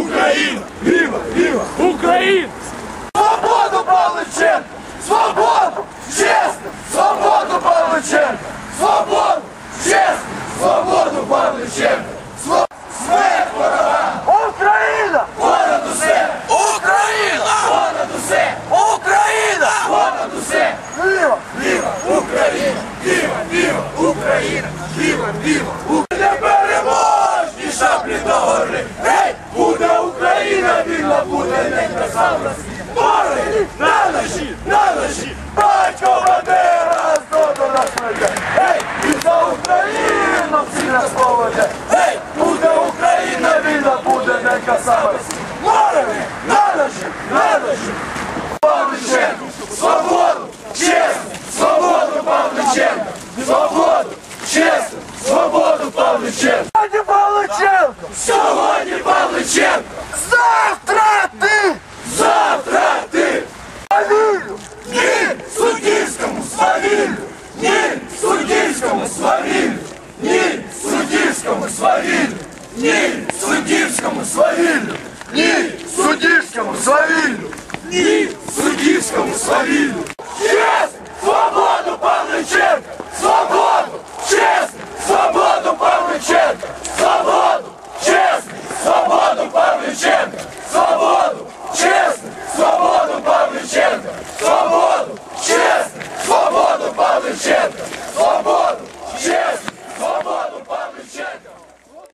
Україна! Віва! Віва! Україна! Свободу Павличенко! Свободу! Чесно! Свободу Павличенко! Свободу! Чесно! Свободу Павличенко! Свободу! Смерть ворога! Україна! Понад усе! Україна! Понад усе! Україна! Понад усе! Віва! Віва! Україна! Віва! Віва! Україна! Віва! Віва! Україна! Ненказавності! Бори! На ножі! На ножі! Батько Бандера знову до нас веде! Гей! І за Україну всі нас поведе! Гей! Буде Україна вільна, буде ненказавності! Бори! На ножі! На ножі! Павличенко! Свободу! Чесно! Свободу Павличенко! Свободу! Чесно! Свободу Павличенко! Сьогодні Павличенко! Завтра ти! Завтра ти! Повірю! Ні суддівському свавіллю! Ні суддівському свавіллю! Ні суддівському свавіллю! Ні суддівському свавіллю!